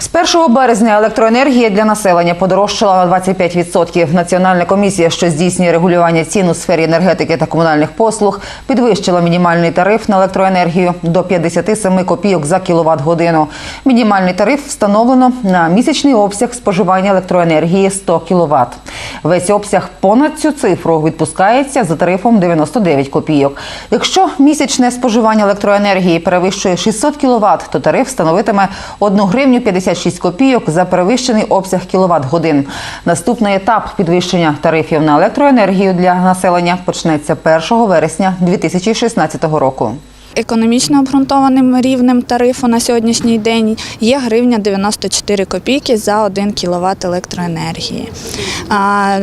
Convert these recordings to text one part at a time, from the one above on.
З 1 березня електроенергія для населення подорожчала на 25%. Національна комісія, що здійснює регулювання цін у сфері енергетики та комунальних послуг, підвищила мінімальний тариф на електроенергію до 57 копійок за кіловат годину. Мінімальний тариф встановлено на місячний обсяг споживання електроенергії 100 кіловат. Весь обсяг понад цю цифру відпускається за тарифом 99 копійок. Якщо місячне споживання електроенергії перевищує 600 кВт, то тариф становитиме 1 гривню 56 копійок за перевищений обсяг кіловат годин. Наступний етап підвищення тарифів на електроенергію для населення почнеться 1 вересня 2016 року. Економічно обґрунтованим рівнем тарифу на сьогоднішній день є гривня 94 копійки за 1 кВт електроенергії.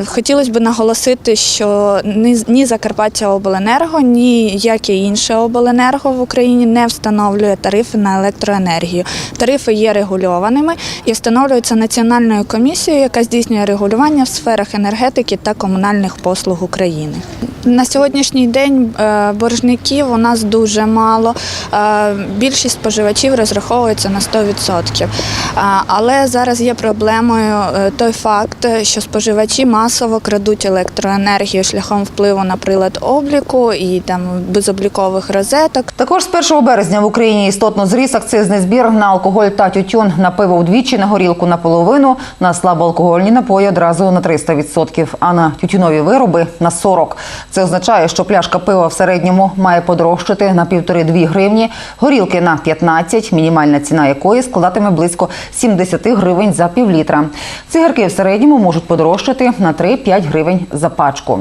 Хотілося б наголосити, що ні, Закарпаття Обленерго, ні яке інше обленерго в Україні не встановлює тарифи на електроенергію. Тарифи є регульованими і встановлюються національною комісією, яка здійснює регулювання в сферах енергетики та комунальних послуг України. На сьогоднішній день е, боржників у нас дуже мало. Е, Більшість споживачів розраховується на 100%. Але зараз є проблемою е, той факт, що споживачі масово крадуть електроенергію шляхом впливу на прилад обліку і там безоблікових розеток. Також з 1 березня в Україні істотно зріс акцизний збір на алкоголь та тютюн. На пиво вдвічі, на горілку наполовину, на слабоалкогольні напої одразу на 300%, а на тютюнові вироби на 40%. Це означає, що пляшка пива в середньому має подорожчати на півтори-дві гривні, горілки на 15, мінімальна ціна якої складатиме близько 70 гривень за півлітра. Цигарки в середньому можуть подорожчати на 3-5 гривень за пачку.